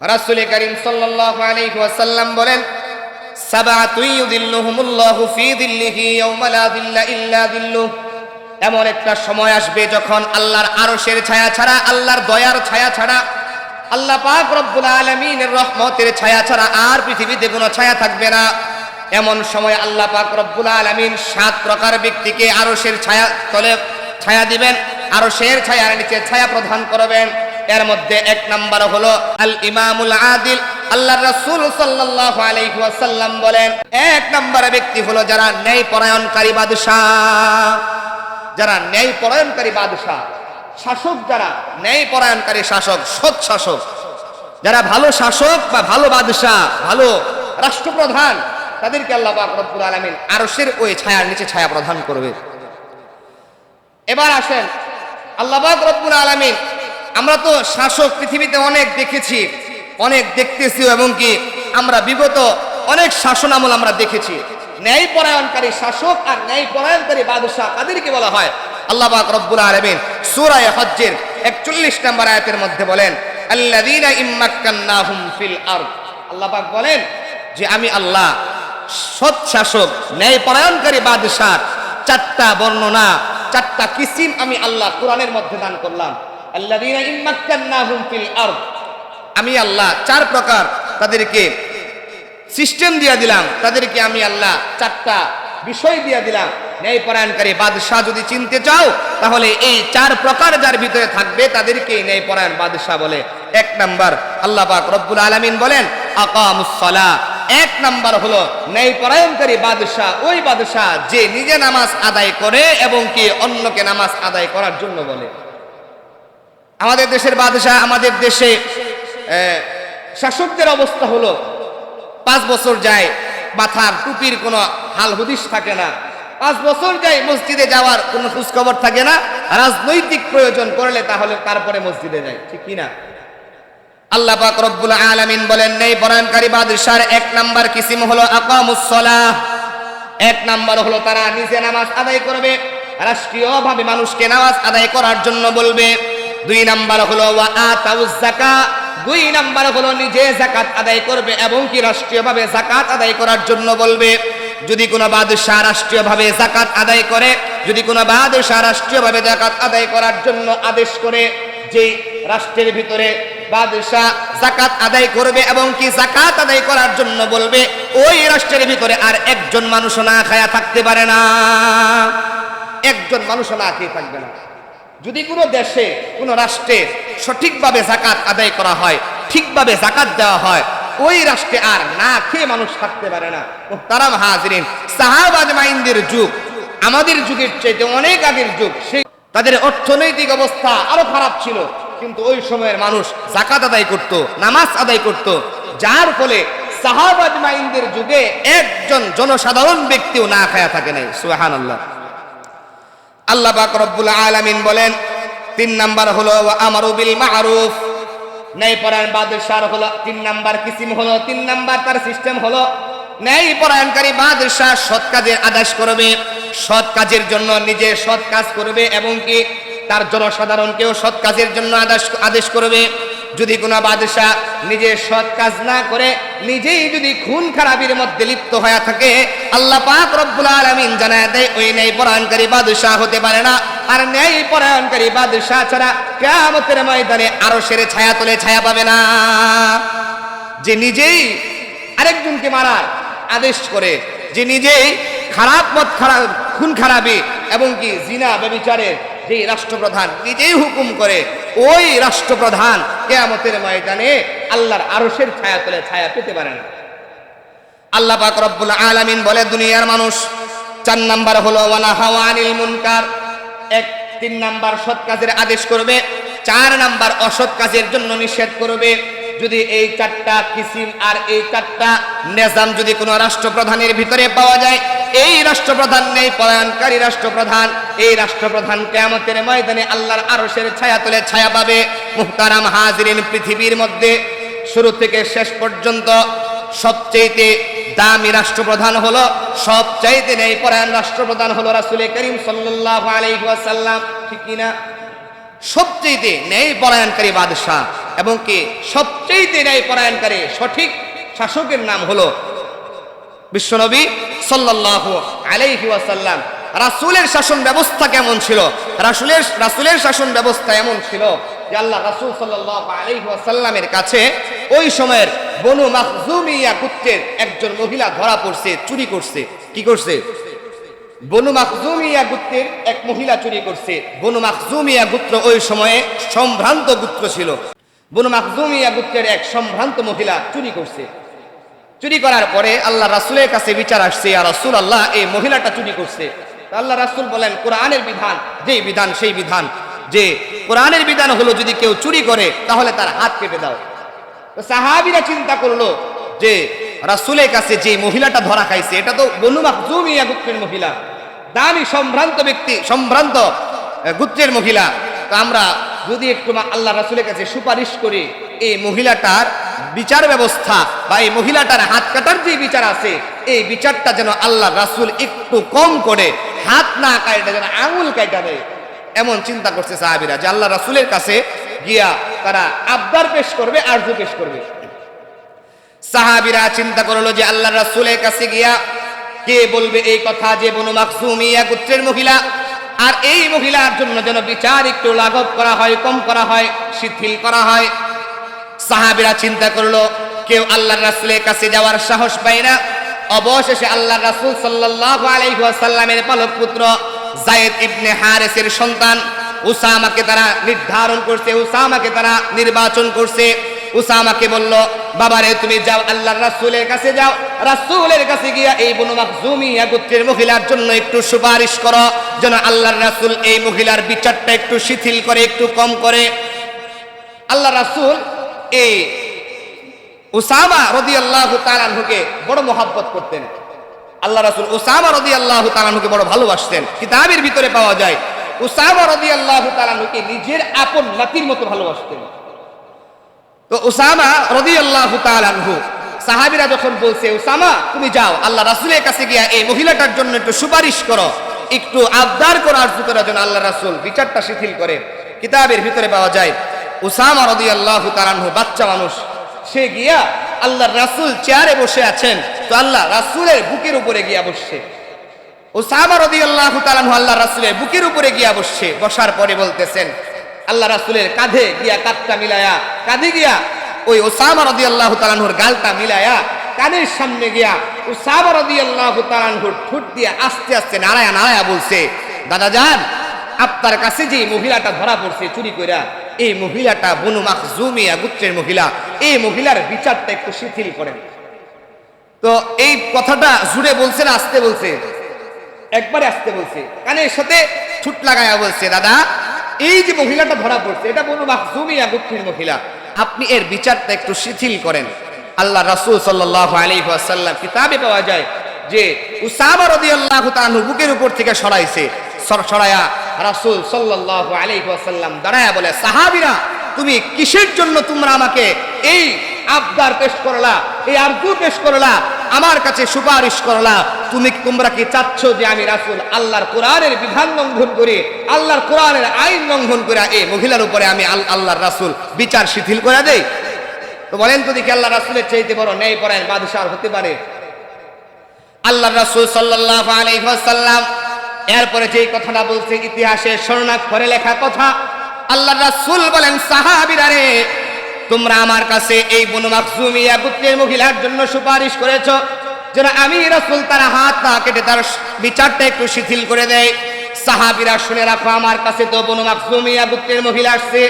রাসূল করিম ওয়াসাল্লাম বলেন এমন একটা সময় আসবে যখন আল্লাহর আরশের ছায়া ছাড়া, আল্লাহর দয়ার ছায়া ছাড়া, আল্লাহ পাক রব্বুল আলামিনের রহমতের ছায়া ছাড়া আর পৃথিবীতে কোনো ছায়া থাকবে না। এমন সময় আল্লাহ পাক রব্বুল আলামিন সাত প্রকার ব্যক্তিকে আরশের ছায়া তলে ছায়া দিবেন, আরশের ছায়ার নিচে ছায়া প্রদান করবেন। এর মধ্যে এক নাম্বার হলো আল ইমামুল আদিল। আল্লাহ রাসূল সাল্লাল্লাহু আলাইহি ওয়াসাল্লাম বলেন, এক নাম্বার ব্যক্তি হলো যারা ন্যায় পরায়ণকারী বাদশাহ। যারা ন্যায় পরায়ণকারী বাদশাহ। শাসক যারা ন্যায় পরায়ণকারী শাসক, সৎ শাসক। যারা ভালো শাসক বা ভালো বাদশাহ, ভালো রাষ্ট্রপ্রধান, তাদেরকে আল্লাহ পাক রব্বুল আলামিন আরশের ওই ছায়ার নিচে ছায়া প্রদান করবে। এবার আসেন, আল্লাহ পাক রব্বুল আলামিন আমরা তো শাসক পৃথিবীতে অনেক দেখেছি, অনেক দেখতেছি এবং কি আমরা বিগত অনেক শাসন আমল আমরা দেখেছি। ন্যায় পরায়ণকারী শাসক আর ন্যায় পরায়ণকারী বাদশাহ তাদেরকে বলা হয়? আল্লাহ পাক রব্বুল আলামিন সূরা হজ্জের 41 নম্বর আয়াতের মধ্যে বলেন, আল্লাযীনা ইম্মাক্কান্নাহুম ফিল আরদ। আল্লাহ পাক বলেন যে, আমি আল্লাহ, সৎ শাসক ন্যায় পরায়ণকারী বাদশাহ, চারটা বর্ণনা, চারটা কিসিম আমি আল্লাহ কোরআনের মধ্যে দান করলাম। আমি আল্লাহ চার প্রকার তাদেরকে সিস্টেম দিয়ে দিলাম। তাদেরকে আমি আল্লাহ চারটা বিষয় দিয়ে দিলাম। ন্যায় পরায়ণকারী বাদশাহ যদি চিনতে চাও, তাহলে এই চার প্রকার যার ভিতরে থাকবে, তাদেরকে ন্যায় পরায়ণ বাদশাহ বলে। এক নাম্বার আল্লাহ পাক রব্বুল আলামিন বলেন আকামুসসালা এক নাম্বার হলো ন্যায় পরায়ণকারী বাদশাহ। ওই বাদশাহ যে নিজে নামাজ আদায় করে এবং কি অন্যকে নামাজ আদায় করার জন্য বলে। আমাদের দেশের বাদশাহ, আমাদের দেশে শাসকদের অবস্থা হলো, পাঁচ বছর যায় মাথার টুপির কোনো হাল হুদিস থাকে না। পাঁচ বছর যায় মসজিদে যাওয়ার কোনো খোঁজখবর থাকে না। রাজনৈতিক প্রয়োজন করলে তাহলে তারপরে মসজিদে যায়, ঠিক কি না? আল্লাহ পাক রব্বুল আলামিন বলেন নেই বরানকারী বাদশার এক নাম্বার কিসিম হলো আকামুসসালাহ এক নাম্বার হলো তারা নিজে নামাজ আদায় করবে, রাষ্ট্রীয়ভাবে মানুষকে নামাজ আদায় করার জন্য বলবে। দুই নাম্বার হলো ওয়া দুই নাম্বার হলো নিজে জাকাত আদায় করবে এবং কি রাষ্ট্রীয়ভাবে জাকাত আদায় করার জন্য বলবে। যদি কোনো বাদশাহ রাষ্ট্রীয়ভাবে জাকাত আদায় করে, যদি কোনো বাদশাহ রাষ্ট্রীয়ভাবে জাকাত আদায় করার জন্য আদেশ করে যে রাষ্ট্রের ভিতরে বাদশাহ জাকাত আদায় করবে এবং কি জাকাত আদায় করার জন্য বলবে, ওই রাষ্ট্রের ভিতরে আর একজন মানুষ না খায়া থাকতে পারে না। একজন মানুষ না খেয়ে থাকবে না। যদি কোনো দেশে, কোনো রাষ্ট্রে সঠিকভাবে জাকাত আদায় করা হয়, ঠিকভাবে জাকাত দেওয়া হয়, ওই রাষ্ট্রে আর না খেয়ে মানুষ থাকতে পারে না। তারাম হাজরিন সাহাবাজ মাইন্দের যুগ, আমাদের যুগের চাইতে অনেক আগের যুগ, সেই তাদের অর্থনৈতিক অবস্থা আরও খারাপ ছিল। কিন্তু ওই সময়ের মানুষ জাকাত আদায় করত, নামাজ আদায় করত। যার ফলে সাহাবাজ মাইন্দের যুগে একজন জনসাধারণ ব্যক্তিও না খায়া থাকে নাই। সুহান আল্লাহ আল্লাহ পাক রব্বুল আলামিন বলেন, তিন নাম্বার হলো আমারু বিল মারুফ। ন্যায় পরায়ণ বাদশার হলো তিন নাম্বার কিসিম হলো, তিন নাম্বার তার সিস্টেম হলো, ন্যায় পরায়ণকারী বাদশাহ সৎ কাজের আদেশ করবে, সৎ কাজের জন্য নিজে সৎ কাজ করবে এবং কি তার জনসাধারণকেও সৎ কাজের জন্য আদেশ আদেশ করবে। যদি কোনো বাদশাহ নিজে সৎ কাজ না করে নিজেই যদি খুন খারাপির মধ্যে লিপ্ত হয়ে থাকে, আল্লাহ পাক রব্বুল আলামিন জানায় দেয়, ওই ন্যায় পরায়ণকারী বাদশাহ হতে পারে না। আর ন্যায় পরায়ণকারী বাদশাহ ছাড়া কিয়ামতের ময়দানে আরও সেরে ছায়া তোলে ছায়া পাবে না। যে নিজেই আরেকজনকে মারার আদেশ করে, যে নিজেই খারাপ পথ খারাপ, খুন খারাপি এবং কি জিনা, ব্যবিচারের যে রাষ্ট্রপ্রধান নিজেই হুকুম করে, ওই রাষ্ট্রপ্রধান কেয়ামতের ময়দানে আল্লাহর আরশের ছায়া তোলে ছায়া পেতে পারে না। আল্লাহ পাক রব্বুল আলামিন বলে, দুনিয়ার মানুষ, চার নাম্বার হলো, ওয়ালা হাওয়ানিল মুনকার। এক, তিন নাম্বার সৎ কাজের আদেশ করবে। চার নাম্বার অসৎ কাজের জন্য নিষেধ করবে। যদি এই চারটা কিসিম আর এই চারটা নেজাম যদি কোনো রাষ্ট্রপ্রধানের ভিতরে পাওয়া যায় এই রাষ্ট্রপ্রধান নেই, পলায়নকারী রাষ্ট্রপ্রধান। এই রাষ্ট্রপ্রধান কেয়ামতের ময়দানে আল্লাহর আরশের ছায়া তোলে ছায়া পাবে। মুহতারাম হাজিরিন পৃথিবীর মধ্যে। শুরু থেকে শেষ পর্যন্ত সবচেয়েতে দামি রাষ্ট্রপ্রধান হলো, সবচাইতে নেই পরায়ণ রাষ্ট্রপ্রধান হলো রাসুল করিম সাল্লাল্লাহু আলাইহি ওয়াসাল্লাম। ঠিক কি না সবচেয়ে ন্যায় পরায়ণকারী বাদশাহ এবং কি সবচেয়ে ন্যায় পরায়ণকারী সঠিক শাসকের নাম হলো বিশ্বনবী সাল্লাল্লাহু আলাইহি ওয়াসাল্লাম, রাসূলের শাসন ব্যবস্থা কেমন ছিল? রাসূলের রাসূলের শাসন ব্যবস্থা এমন ছিল যে আল্লাহ রাসূল সাল্লাল্লাহু আলাইহি ওয়াসাল্লামের কাছে ওই সময়ের বনু মাখজুমিয়া গোত্রের একজন মহিলা ধরা পড়ছে, চুরি করছে। কি করছে? বনু মাখজুমিয়া গোত্রের এক মহিলা চুরি করছে। বনু মাখজুমিয়া গোত্র ওই সময়ে সম্ভ্রান্ত গোত্র ছিল। বনু মাখজুমিয়া গোত্রের এক সম্ভ্রান্ত মহিলা চুরি করছে। চুরি করার পরে আল্লাহ রাসুলের কাছে বিচার আসছে আর রাসুল আল্লাহ এই মহিলাটা চুরি করছে। আল্লাহ রাসুল বলেন, কোরআনের বিধান যেই বিধান, সেই বিধান, যে কোরআনের বিধান হলো যদি কেউ চুরি করে, তাহলে তার হাত কেটে দাও। সাহাবিরা চিন্তা করল যে রাসুলের কাছে যে মহিলাটা ধরা খাইছে, এটা তো বনু মাকজুমিয়া গোত্রের মহিলা, দামি সম্ভ্রান্ত ব্যক্তি, সম্ভ্রান্ত গোত্রের মহিলা। তো আমরা যদি একটু আল্লাহ রাসুলের কাছে সুপারিশ করি, এই মহিলাটার বিচার ব্যবস্থা বা এই মহিলাটার হাত কাটার যে বিচার আছে, এই বিচারটা যেন আল্লাহ রাসুল একটু কম করে, হাত না কাটা যেন আঙুল কাটা দেয়। এমন চিন্তা করছে সাহাবিরা যে আল্লাহ রাসুলের কাছে গিয়া তারা আবদার পেশ করবে, আরজু পেশ করবে। সাহাবিরা চিন্তা করল যে আল্লাহ রাসুলের কাছে গিয়া কে বলবে এই কথা যে বনু মাকসুমিয়া গোত্রের মহিলা? আর এই মহিলার জন্য যেন বিচার একটু লাঘব করা হয়, কম করা হয়, শিথিল করা হয়। সাহাবিরা চিন্তা করল, কেউ আল্লাহর রাসুলের কাছে যাওয়ার সাহস পায় না। অবশেষে আল্লাহ রাসুল সাল্লাল্লাহু আলাইহি ওয়াসাল্লামের পালক পুত্র জায়েদ ইবনে হারেসের সন্তান উসামাকে তারা নির্ধারণ করছে, উসামাকে তারা নির্বাচন করছে। উসামাকে বলল, বাবারে, তুমি যাও আল্লাহর রাসূলের কাছে যাও। রাসূলের কাছে গিয়া এই বনু মাখজুমিয়া গোত্রের মহিলার জন্য একটু সুপারিশ করো, যেন আল্লাহর রাসূল এই মহিলার বিচারটা একটু শিথিল করে, একটু কম করে। আল্লাহ রাসূল এই উসামা রদি আল্লাহ তালানহুকে বড় মহাব্বত করতেন। আল্লাহ রাসুল উসামা রদি আল্লাহ তালানহুকে বড় ভালোবাসতেন। কিতাবের ভিতরে পাওয়া যায়, উসামা রদি আল্লাহ তালানহুকে নিজের আপন নাতির মতো ভালোবাসতেন। তো উসামা রদি আল্লাহ তালানহু সাহাবিরা যখন বলছে, উসামা, তুমি যাও, আল্লাহ রাসুলের কাছে গিয়া এই মহিলাটার জন্য একটু সুপারিশ করো, একটু আবদার করো আরজু করার জন্য আল্লাহ রাসুল বিচারটা শিথিল করে। কিতাবের ভিতরে পাওয়া যায় উসামা রদি আল্লাহ তালানহু বাচ্চা মানুষ। সে গিয়া আল্লাহ রাসুল চেয়ারে বসে আছেন। তো আল্লাহ রাসুলের বুকের উপরে গিয়া বসছে। ওসামা রদি আল্লাহ তালানহু আল্লাহ রাসুলের বুকের উপরে গিয়া বসছে। বসার পরে বলতেছেন, আল্লাহ রাসুলের কাঁধে গিয়া কাঁধটা মিলায়া, কাঁধে গিয়া ওই ওসামা রদি আল্লাহ তালানহুর গালটা মিলায়া কানের সামনে গিয়া ওসামা রদি আল্লাহ তালানহুর ঠুট দিয়ে আস্তে আস্তে নাড়ায়া নাড়ায়া বলছে, দাদা যান, আপনার কাছে যে মহিলাটা ধরা পড়ছে, চুরি কইরা এই মহিলাটা বনু মাখজুমিয়া গুত্রের মহিলা। এই মহিলার বিচারটা একটু শিথিল করেন। তো এই কথাটা জুড়ে বলছে না, আসতে বলছে? একবারে আসতে বলছে। কানের সাথে ছুট লাগায়া বলছে, দাদা, এই যে মহিলাটা ধরা পড়ছে, এটা বনু মাখজুমিয়া গুত্রের মহিলা। আপনি এর বিচারটা একটু শিথিল করেন। আল্লাহ রাসূল সাল্লাল্লাহু আলাইহি ওয়াসাল্লাম কিতাবে পাওয়া যায় যে উসামা রাদিয়াল্লাহু তাআলা বুকের উপর থেকে সরাইছে, সর- সরায়া রাসূল সাল্লাল্লাহু আলাইহি ওয়াসাল্লাম দাঁড়ায়া বলে, সাহাবীরা, তুমি কিসের জন্য তোমরা আমাকে এই আবদার পেশ করলা, এই আরজু পেশ করলা, আমার কাছে সুপারিশ করলা? তুমি তোমরা কি চাচ্ছ যে আমি রাসূল আল্লাহর কোরআনের বিধান লঙ্ঘন করে, আল্লাহর কোরআনের আইন লঙ্ঘন করে এই মহিলার উপরে আমি আল- আল্লাহর রাসূল বিচার শিথিল করে দেই? তো বলেন তো দেখি আল্লাহ রাসূলের চাইতে বড় ন্যায় পরায়ণ বাদশাহ হতে পারে। আল্লাহ রাসূল সাল্লাল্লাহু আলাইহি ওয়াসাল্লাম এরপরে যেই কথাটা বলছে ইতিহাসে স্বর্ণাক্ষরে লেখা কথা, আল্লাহ রাসুল বলেন, সাহাবিরা রে, তোমরা আমার কাছে এই বনু মাকসুমিয়া গোত্রের মহিলার জন্য সুপারিশ করেছ যেন আমি রাসুল তার হাত না কেটে তার বিচারটা একটু শিথিল করে দেয়। সাহাবিরা শুনে রাখো, আমার কাছে তো বনু মাকসুমিয়া গোত্রের মহিলা আসছে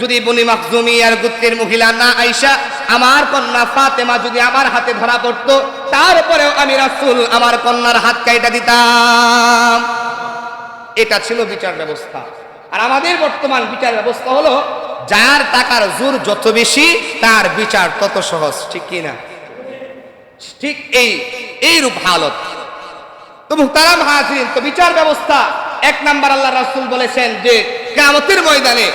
যদি বনি আর গোত্রের মহিলা না আইসা, আমার কন্যা ফাতেমা যদি আমার হাতে ধরা পড়তো, তারপরেও আমি রাসূল আমার কন্যার হাত কাইটা দিতাম। এটা ছিল বিচার ব্যবস্থা। আর আমাদের বর্তমান বিচার ব্যবস্থা হলো, যার টাকার জোর যত বেশি, তার বিচার তত সহজ। ঠিক কি না ঠিক এই এই রূপ হালত। তো মুহতারাম হাজিরিন, তো বিচার ব্যবস্থা। এক নাম্বার আল্লাহ রাসুল বলেছেন যে, কিয়ামতের ময়দানে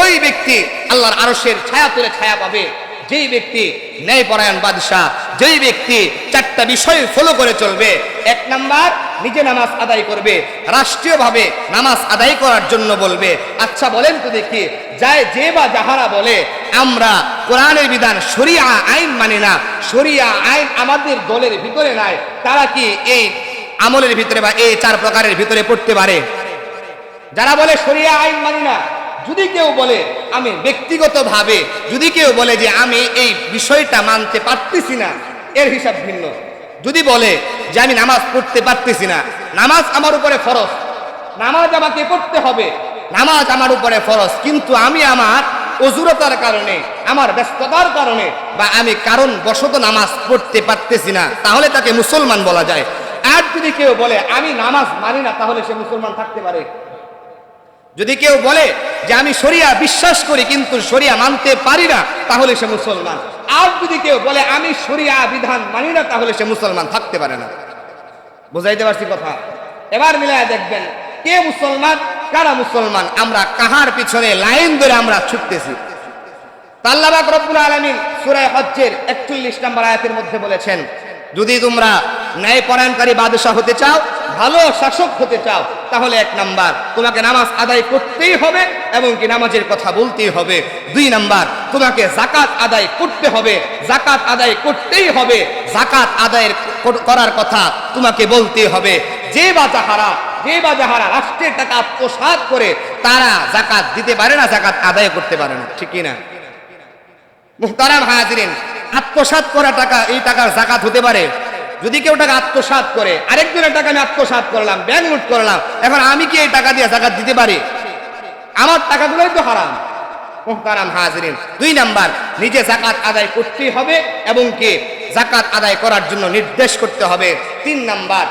ওই ব্যক্তি আল্লাহর আরশের ছায়া তুলে ছায়া পাবে। যেই ব্যক্তি ন্যায়পরায়ণ বাদশাহ, যেই ব্যক্তি চারটা বিষয় ফলো করে চলবে, এক নাম্বার নিজে নামাজ আদায় করবে, রাষ্ট্রীয়ভাবে নামাজ আদায় করার জন্য বলবে আচ্ছা বলেন তো দেখি, যায় যে বা যাহারা বলে, আমরা কোরআনের বিধান শরিয়া আইন মানি না, শরিয়া আইন আমাদের দলের ভিতরে নাই, তারা কি এই আমলের ভিতরে বা এই চার প্রকারের ভিতরে পড়তে পারে? যারা বলে শরিয়া আইন মানি না যদি কেউ বলে আমি ব্যক্তিগতভাবে, যদি কেউ বলে যে আমি এই বিষয়টা মানতে পারতেছি না, এর হিসাব ভিন্ন। যদি বলে যে আমি নামাজ পড়তে পারতেছি না, নামাজ আমার উপরে ফরজ। নামাজ আমাকে পড়তে হবে, নামাজ আমার উপরে ফরজ। কিন্তু আমি আমার অজুরতার কারণে, আমার ব্যস্ততার কারণে বা আমি কারণ বশত নামাজ পড়তে পারতেছি না, তাহলে তাকে মুসলমান বলা যায়। আর যদি কেউ বলে, আমি নামাজ মানি না, তাহলে সে মুসলমান থাকতে পারে। যদি কেউ বলে যে আমি শরিয়া বিশ্বাস করি, কিন্তু শরিয়া মানতে পারি না, তাহলে সে মুসলমান। আর যদি কেউ বলে আমি শরিয়া বিধান মানি না, তাহলে সে মুসলমান থাকতে পারে না। বুঝাইতে পারছি কথা? এবার মিলায় দেখবেন, কে মুসলমান, কারা মুসলমান, আমরা কাহার পিছনে লাইন ধরে আমরা ছুটতেছি? তাল্লাবাক রব্বুল আলমিন সুরায় হজ্জের একচল্লিশ নম্বর আয়াতের মধ্যে বলেছেন, যদি তোমরা ন্যায় পরায়ণকারী বাদশাহ হতে চাও, ভালো শাসক হতে চাও তাহলে এক নাম্বার, তোমাকে নামাজ আদায় করতেই হবে এবং কি নামাজের কথা বলতেই হবে। দুই নাম্বার, তোমাকে জাকাত আদায় করতে হবে। জাকাত আদায় করতেই হবে। জাকাত আদায়ের করার কথা তোমাকে বলতেই হবে। যে বা যাহারা, যে বা যাহারা রাষ্ট্রের টাকা আত্মসাৎ করে, তারা জাকাত দিতে পারে না জাকাত আদায় করতে পারে না। ঠিক কি না? মুহতারাম হাজিরিন, আত্মসাৎ করা টাকা, এই টাকার জাকাত হতে পারে। যদি কেউ টাকা আত্মসাত করে, আরেকজনের টাকা আমি আত্মসাত করলাম ব্যাংক লুট করলাম, এখন আমি কি এই টাকা দিয়ে জাকাত দিতে পারি? আমার টাকা টাকাগুলোই তো হারাম। দুই নাম্বার, নিজে জাকাত আদায় করতেই হবে এবং কে? জাকাত আদায় করার জন্য নির্দেশ করতে হবে। তিন নাম্বার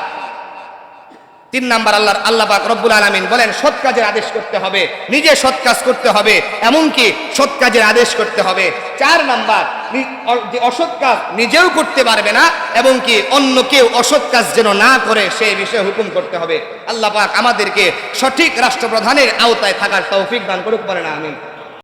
তিন নাম্বার আল্লাহ আল্লাহ পাক রব্বুল আলামিন বলেন, সৎ কাজের আদেশ করতে হবে, নিজে সৎ কাজ করতে হবে, এমনকি সৎ কাজের আদেশ করতে হবে। চার নাম্বার যে অসৎ কাজ নিজেও করতে পারবে না, এবং কি অন্য কেউ অসৎ কাজ যেন না করে সেই বিষয়ে হুকুম করতে হবে। আল্লাহ পাক আমাদেরকে সঠিক রাষ্ট্রপ্রধানের আওতায় থাকার তৌফিক দান করুক পারে না আমিন।